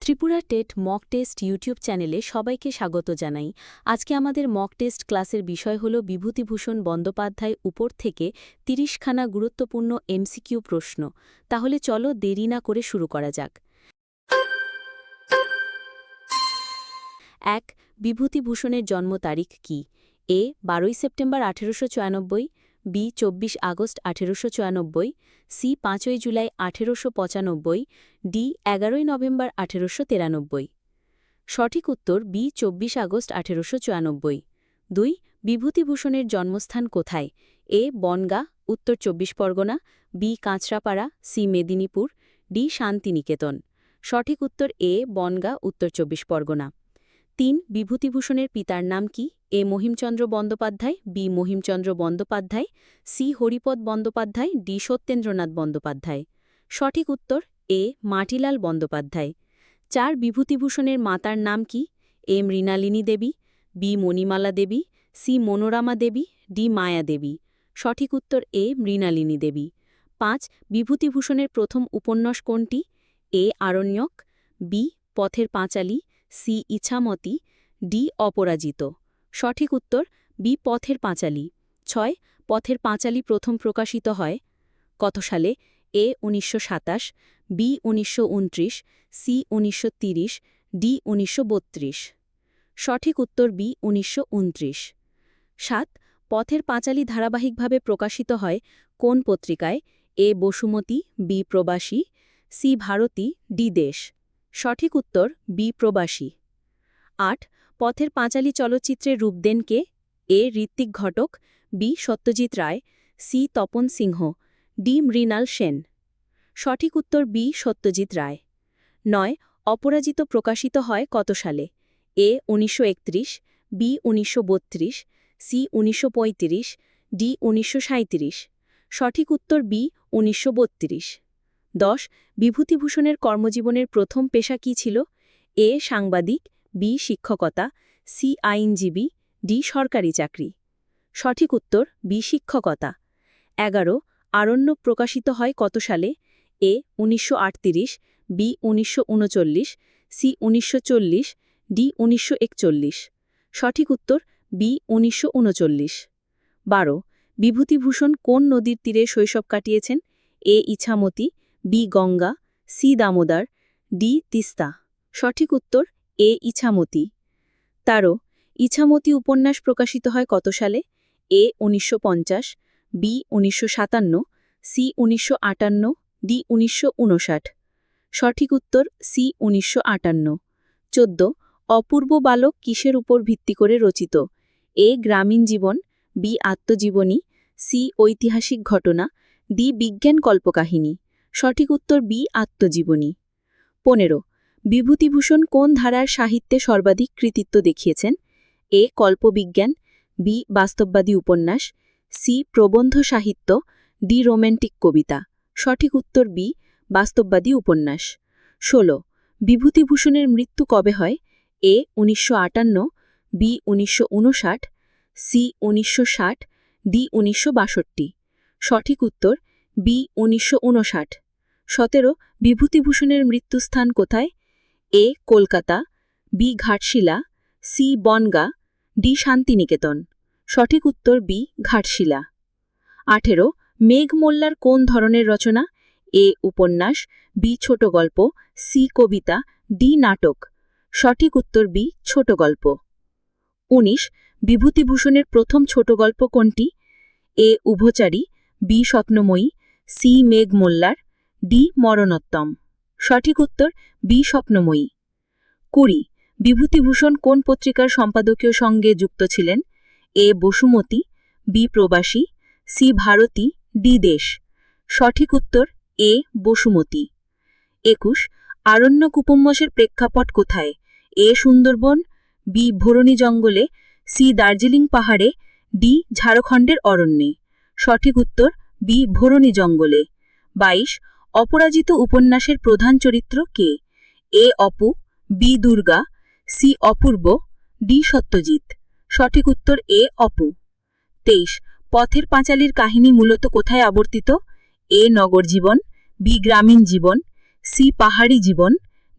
Tripura TET mock test YouTube চ্যানেলে সবাইকে স্বাগত জানাই। আজকে আমাদের মক টেস্ট ক্লাসের বিষয় হল বিভূতিভূষণ বন্দ্যোপাধ্যায় উপর থেকে তিরিশখানা গুরুত্বপূর্ণ এমসিকিউ প্রশ্ন। তাহলে চলো দেরি না করে শুরু করা যাক। এক, বিভূতিভূষণের জন্ম তারিখ কি? এ, বারোই সেপ্টেম্বর আঠেরোশো চুরানব্বই বি চব্বিশ আগস্ট আঠেরোশো চুরানব্বই, সি পাঁচই জুলাই আঠেরোশো পঁচানব্বই, ডি এগারোই নভেম্বর আঠেরোশো তেরানব্বই। সঠিক উত্তর বি চব্বিশ আগস্ট আঠেরোশো চুরানব্বই। দুই, বিভূতিভূষণের জন্মস্থান কোথায়? A, Bongaon, Uttar Chabbish Parganas, B, Kanchrapara, C, Medinipur, D, Santiniketan. সঠিক উত্তর এ, বনগা, উত্তর চব্বিশ পরগনা। তিন, বিভূতিভূষণের পিতার নাম কি? A Mahimchandra Bandyopadhyay, B Mahimchandra Bandyopadhyay, C Haripada Bandyopadhyay, D Satyendranath Bandyopadhyay. সঠিক উত্তর, এ মাটিলাল বন্দ্যোপাধ্যায়। চার বিভূতিভূষণের মাতার নাম কি? A Mrinalini Debi, B Monimala Debi, C Manorama Debi, D Maya Debi. সঠিক উত্তর, এ মৃণালিনী দেবী। পাঁচ বিভূতিভূষণের প্রথম উপন্যাস কোনটি? এ Aranyak, B Pather Panchali, C Ichamati, D অপরাজিত। সঠিক উত্তর, বি পথের পাঁচালী। ছয়, পথের পাঁচালী প্রথম প্রকাশিত হয় কত সালে এ উনিশশো সাতাশ, বি উনিশশো উনত্রিশ সি উনিশশো ডি উনিশশো বত্রিশ। সঠিক উত্তর, বি উনিশশো সাত, পথের পাঁচালী ধারাবাহিকভাবে প্রকাশিত হয় কোন পত্রিকায়? A Basumati, B Prabasi, C Bharati, D Desh. সঠিক উত্তর, বি প্রবাসী। আট পথের পাঁচালী চলচ্চিত্রের রূপ দেন কে? A. Ritwik Ghatak, B. Satyajit Ray, C. Tapan Sinha, D. Mrinal Sen. সঠিক উত্তর বি. সত্যজিৎ রায়। নয়. অপরাজিত প্রকাশিত হয় কত সালে? এ. উনিশশো একত্রিশ, বি. উনিশশো বত্রিশ, সি. উনিশশো পঁয়ত্রিশ, ডি. উনিশশো সঠিক উত্তর বি. উনিশশো দশ. বিভূতিভূষণের কর্মজীবনের প্রথম পেশা কি ছিল? এ. সাংবাদিক বি শিক্ষকতা, সি আইনজীবী, ডি সরকারি চাকরি। সঠিক উত্তর, বি শিক্ষকতা। এগারো, আরণ্য প্রকাশিত হয় কত সালে? এ উনিশশো আটত্রিশ, বি উনিশশো ঊনচল্লিশ সি উনিশশো চল্লিশ, ডি উনিশশো একচল্লিশ। সঠিক উত্তর, বি উনিশশো বারো, বিভূতিভূষণ কোন নদীর তীরে শৈশব কাটিয়েছেন? A Ichamati, B Ganga, C Damodar, D Teesta. সঠিক উত্তর এ ইছামতি। তারও ইছামতি উপন্যাস প্রকাশিত হয় কত সালে? এ উনিশশো পঞ্চাশ, বি উনিশশো সি উনিশশো আটান্ন, ডি উনিশশো উনষাট। সঠিক উত্তর সি উনিশশো আটান্ন। চোদ্দ, অপূর্ব বালক কিসের উপর ভিত্তি করে রচিত? এ গ্রামীণ জীবন, বি আত্মজীবনী, সি ঐতিহাসিক ঘটনা, ডি বিজ্ঞান কল্পকাহিনী। সঠিক উত্তর বি আত্মজীবনী। পনেরো বিভূতিভূষণ কোন ধারার সাহিত্যে সর্বাধিক কৃতিত্ব দেখিয়েছেন? এ. কল্পবিজ্ঞান, বি. বাস্তববাদী উপন্যাস, সি. প্রবন্ধ সাহিত্য, ডি. রোম্যান্টিক কবিতা। সঠিক উত্তর বি. বাস্তববাদী উপন্যাস। ১৬ বিভূতিভূষণের মৃত্যু কবে হয়? এ. উনিশশো আটান্ন, বি. উনিশশো ঊনষাট সি. উনিশশো ষাট, ডি. উনিশশো বাষট্টি। সঠিক উত্তর বি. উনিশশো সতেরো. বিভূতিভূষণের মৃত্যুস্থান কোথায়? A, Kolkata, B, Ghatshila, C, Bongaon, D, Santiniketan. সঠিক উত্তর বি, ঘাটশিলা। আঠেরো, মেঘ মোল্লার কোন ধরনের রচনা? এ, উপন্যাস, বি, ছোট গল্প, সি, কবিতা, ডি, নাটক। সঠিক উত্তর বি, ছোট গল্প। ১৯ বিভূতিভূষণের প্রথম ছোট গল্প কোনটি? এ, উভচারী, বি, স্বপ্নময়ী, সি, মেঘ মোল্লার, ডি, মরণোত্তম। সঠিক উত্তর বি স্বপ্নময়ী। কুড়ি, বিভূতিভূষণ কোন পত্রিকার সম্পাদকীয় সঙ্গে যুক্ত ছিলেন? A Basumati, B Prabasi, C Bharati, D Desh. সঠিক উত্তর এ বসুমতী। একুশ আরণ্যক উপন্যাসের প্রেক্ষাপট কোথায়? এ সুন্দরবন, বি ভরণী জঙ্গলে, সি দার্জিলিং পাহাড়ে, ডি ঝাড়খণ্ডের অরণ্যে। সঠিক উত্তর বি ভরণী জঙ্গলে। বাইশ অপরাজিত উপন্যাসের প্রধান চরিত্র কে? A. Apu, B. Durga, C. Apurba, D. Satyajit. সঠিক উত্তর এ. অপু। তেইশ, পথের পাঁচালীর কাহিনী মূলত কোথায় আবর্তিত? এ. নগর জীবন, বি. গ্রামীণ জীবন, সি. পাহাড়ি জীবন,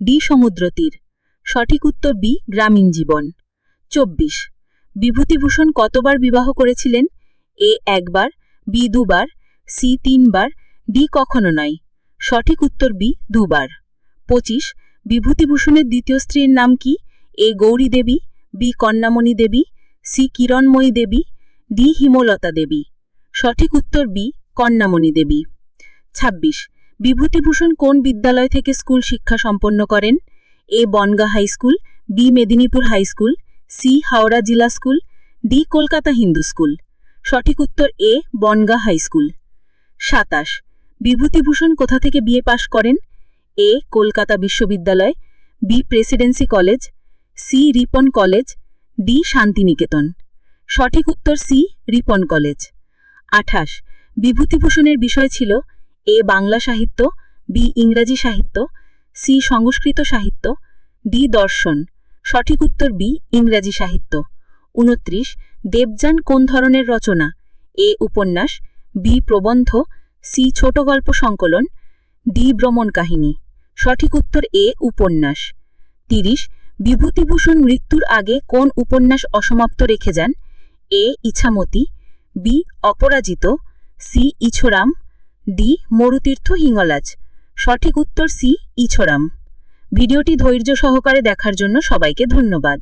ডি. সমুদ্র তীর। সঠিক উত্তর বি. গ্রামীণ জীবন। চব্বিশ, বিভূতিভূষণ কতবার বিবাহ করেছিলেন? এ. একবার, বি. দুবার, সি. তিনবার, ডি. কখনো নয়। সঠিক উত্তর বি, দুবার। পঁচিশ, বিভূতিভূষণের দ্বিতীয় স্ত্রীর নাম কি? A, Gouri Debi, B, Kanyamoni Debi, C, Kiranmoyee Debi, D, Himalata Debi. সঠিক উত্তর বি, কন্যামণি দেবী। ২৬ বিভূতিভূষণ কোন বিদ্যালয় থেকে স্কুল শিক্ষা সম্পন্ন করেন? A, Bongaon high school, B, Medinipur high school, C, Howrah Zilla school, D, Kolkata Hindu school. সঠিক উত্তর এ, বনগা হাই স্কুল। সাতাশ বিভূতিভূষণ কোথা থেকে বিএ পাশ করেন? এ. কলকাতা বিশ্ববিদ্যালয়, B. Presidency College, C. Ripon College, D. Santiniketan. সঠিক উত্তর সি. Ripon college. আঠাশ। বিভূতিভূষণের বিষয় ছিল এ. বাংলা সাহিত্য, বি. ইংরাজি সাহিত্য, সি. সংস্কৃত সাহিত্য, ডি. দর্শন। সঠিক উত্তর বি. ইংরাজি সাহিত্য। উনত্রিশ। দেবযান কোন ধরনের রচনা? এ. উপন্যাস, বি. প্রবন্ধ সি ছোট গল্প সংকলন, ডি ভ্রমণ কাহিনী। সঠিক উত্তর এ, উপন্যাস। তিরিশ, বিভূতিভূষণ মৃত্যুর আগে কোন উপন্যাস অসমাপ্ত রেখে যান? A, Ichamati, B, Aparajito, C, ইছোরাম, D, Marutirtha Hinglaj সঠিক উত্তর সি, ইছোরাম। ভিডিওটি ধৈর্য সহকারে দেখার জন্য সবাইকে ধন্যবাদ।